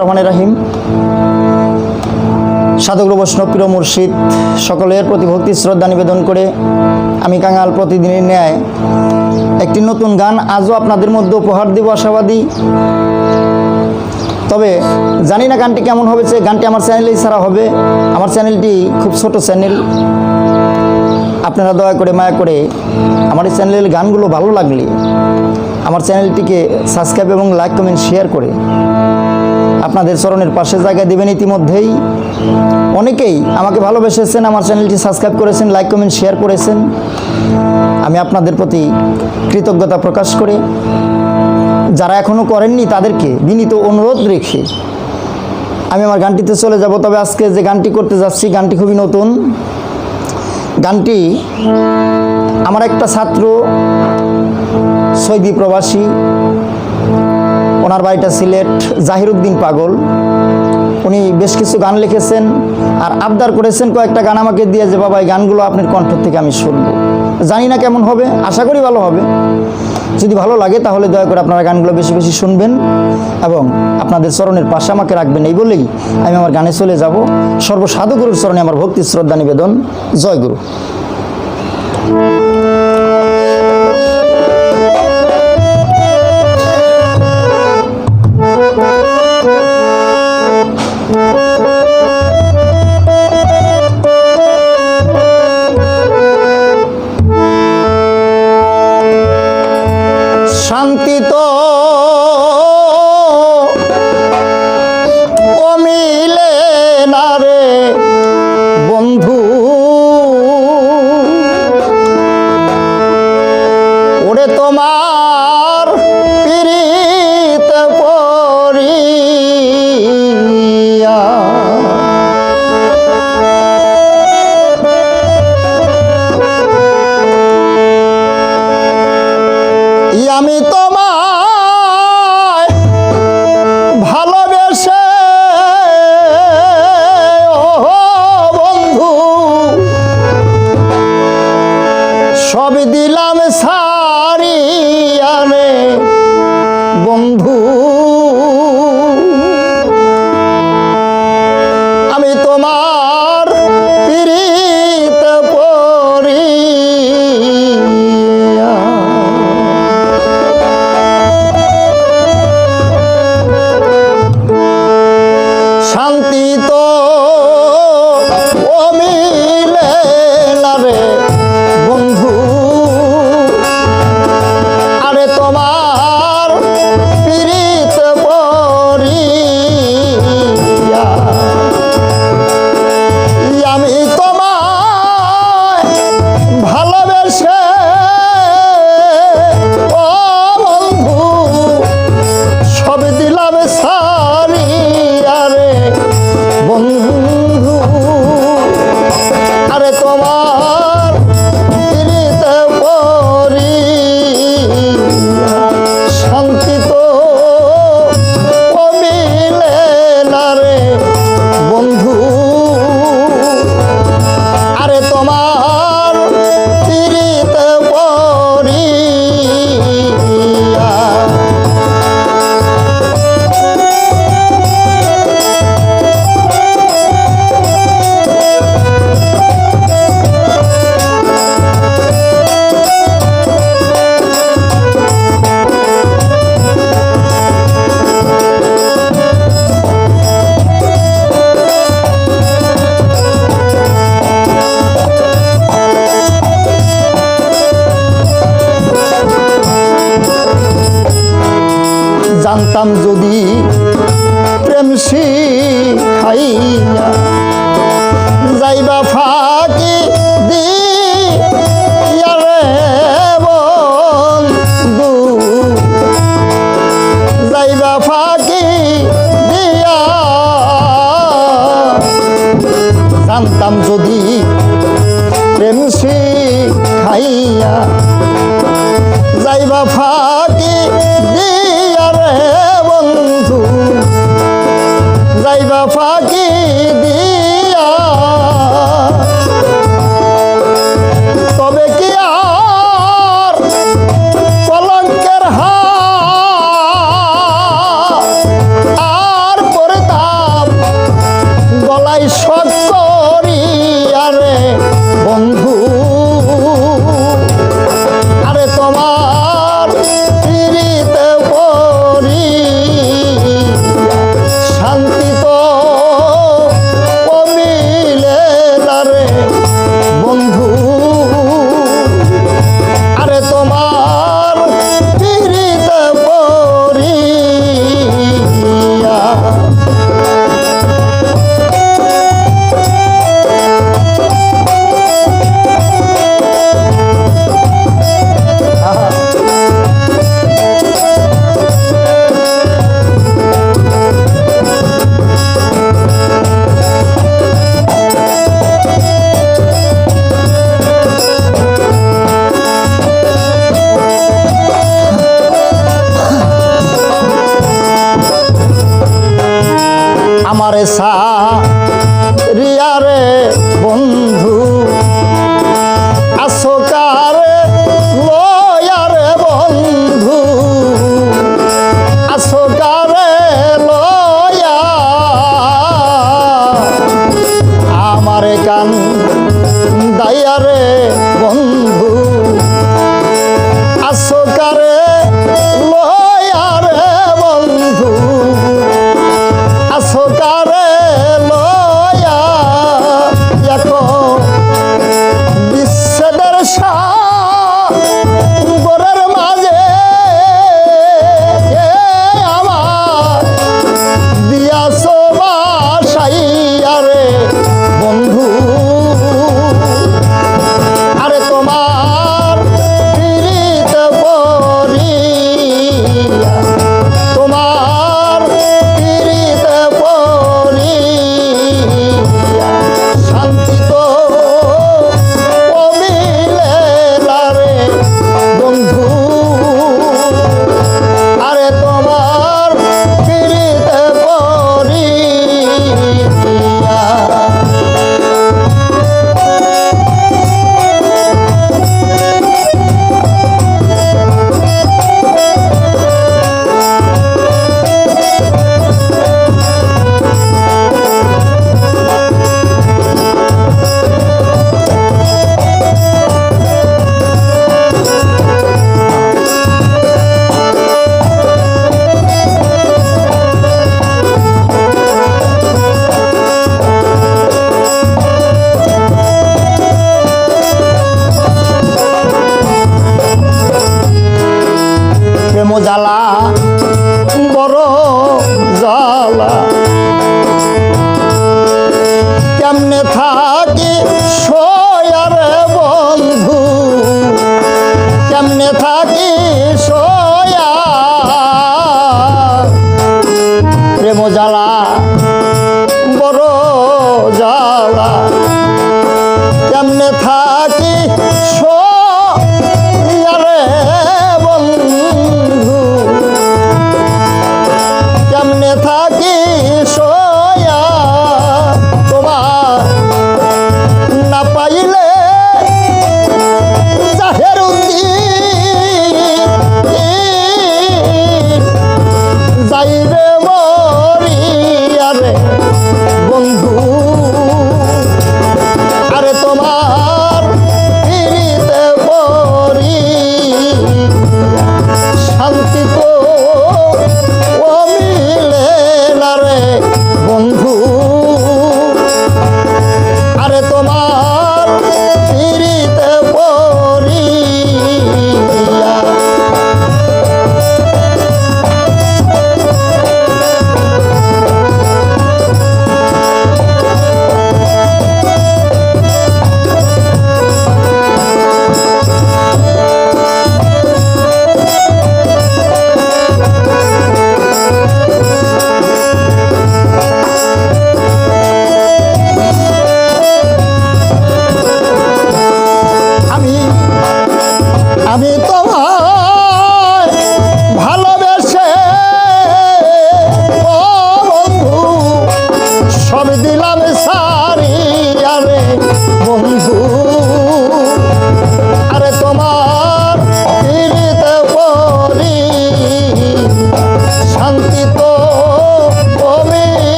রহমান রাহিম। সাধুগুরু বৈষ্ণব প্রিয় মুর্শিদ, সকলের প্রতি ভক্তি, শ্রদ্ধা নিবেদন করে আমি কাঙাল প্রতিদিনের ন্যায় একটি নতুন গান আজও আপনাদের মধ্যে উপহার দিব আশাবাদী। তবে জানি না গানটি কেমন হবে, সে গানটি আমার চ্যানেলেই ছাড়া হবে। আমার চ্যানেলটি খুব ছোট চ্যানেল। আপনারা দয়া করে মায়া করে আমার এই চ্যানেলের গানগুলো ভালো লাগলে আমার চ্যানেলটিকে সাবস্ক্রাইব এবং লাইক, কমেন্ট, শেয়ার করে আপনাদের চরণের পাশে জায়গা দেবেন ইতিমধ্যেই। অনেকেই আমাকে ভালোবেসেছেন, আমার চ্যানেলটি সাবস্ক্রাইব করেছেন, লাইক, কমেন্ট, শেয়ার করেছেন। আমি আপনাদের প্রতি কৃতজ্ঞতা প্রকাশ করে। যারা এখনও করেননি তাদেরকে বিনীত অনুরোধ রেখে আমি আমার গানটিতে চলে যাব। তবে আজকে যে গানটি করতে যাচ্ছি, গানটি খুবই নতুন। গানটি আমার একটা ছাত্র, সৌদি প্রবাসী ওনার বাড়িটা সিলেট জাহিরুদ্দিন পাগল। উনি বেশ কিছু গান লিখেছেন আর আবদার করেছেন কয়েকটা গান আমাকে দিয়ে যে, বাবা, এই গানগুলো আপনার কণ্ঠ থেকে আমি শুনব। জানি না কেমন হবে, আশা করি ভালো হবে। যদি ভালো লাগে তাহলে দয়া করে আপনারা গানগুলো বেশি বেশি শুনবেন এবং আপনাদের চরণের পাশে আমাকে রাখবেন এই বলেই আমি আমার গানে চলে যাব। সর্বসাধুগুরুর চরণে আমার ভক্তি শ্রদ্ধা নিবেদন। জয় গুরু। শান্তি তো সব দিলাম ফাঁকি দিয়া রে বন্ধু যাইবা ফাঁকি দিয়া। জানতাম যদি প্রেম শিখাইয়া। যাইবা ফাঁকি দিয়া রে বন্ধু। যাইবা ফাঁকি mais আমার সা রিয়ারে বন্ধু আসকারে লয়ারে বন্ধু আসকারে লয়া। আমার কান মালা